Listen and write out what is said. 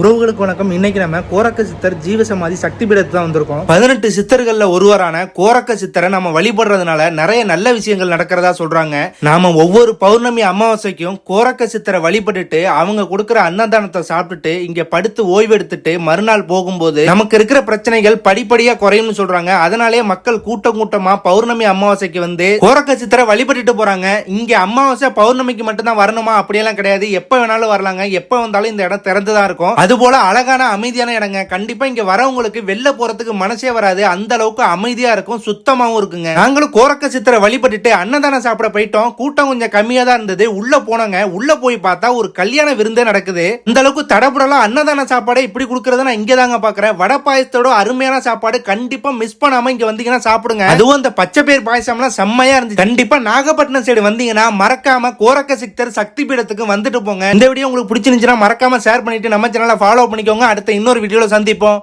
உறவுகளுக்கு வணக்கம். இன்னைக்கு நம்ம கோரக்க சித்தர் ஜீவசமாதி சக்தி பீடத்துக்கு தான் வந்திருக்கோம். பதினெட்டு சித்தர்கள்ல ஒருவரான கோரக்க சித்தரை நம்ம வழிபடுறதுனால நிறைய நல்ல விஷயங்கள் நடக்கிறதா சொல்றாங்க. நாம ஒவ்வொரு பௌர்ணமி அமாவாசைக்கும் கோரக்க சித்தரை வழிபட்டுட்டு அவங்க கொடுக்குற அன்னதானத்தை சாப்பிட்டுட்டு இங்க படுத்து ஓய்வு எடுத்துட்டு மறுநாள் போகும்போது நமக்கு இருக்கிற பிரச்சனைகள் படிப்படியா குறையும்னு சொல்றாங்க. அதனாலே மக்கள் கூட்டம் கூட்டமா பௌர்ணமி அமாவாசைக்கு வந்து கோரக்க சித்தரை வழிபட்டுட்டு போறாங்க. இங்க அமாவாசை பௌர்ணமிக்கு மட்டும்தான் வரணுமா? அப்படியெல்லாம் கிடையாது. எப்ப வேணாலும் வரலாங்க. எப்ப வந்தாலும் இந்த இடம் திறந்துதான் இருக்கும். அதுபோல் அழகான அமைதியான இடங்க. கண்டிப்பா இங்க வரவங்களுக்கு வெளில போறதுக்கு மனசே வராது. அந்த அளவுக்கு அமைதியா இருக்கும் சுத்தமாகவும் இருக்குங்க. நாங்களும் கோரக்க சித்தரை வழிபட்டுட்டு அன்னதானம் சாப்பிட போயிட்டோம். கூட்டம் கொஞ்சம் கம்மியா தான் இருந்தது. உள்ள போனோங்க. உள்ள போய் பார்த்தா ஒரு கல்யாண விருந்தே நடக்குது. இந்த அளவுக்கு தடபுடலாம் அன்னதான சாப்பாடே இப்படி கொடுக்கறத நான் இங்கே தாங்க பாக்குறேன். வடை பாயசத்தோட அருமையான சாப்பாடு கண்டிப்பா மிஸ் பண்ணாம இங்க வந்தீங்கன்னா சாப்பிடுங்க. அதுவும் அந்த பச்சை பேர் பாயசம்லாம் செம்மையா இருந்துச்சு. கண்டிப்பா நாகப்பட்டினம் சைடு வந்தீங்கன்னா மறக்காம கோரக்க சித்தர் சக்தி பீடத்துக்கு வந்துட்டு போங்க. இந்த வீடியோ உங்களுக்கு பிடிச்சிருந்துச்சுன்னா மறக்காம ஷேர் பண்ணிட்டு நம்ம சேனலை ஃபாலோ பண்ணிக்கோங்க. அடுத்த இன்னொரு வீடியோவில் சந்திப்போம்.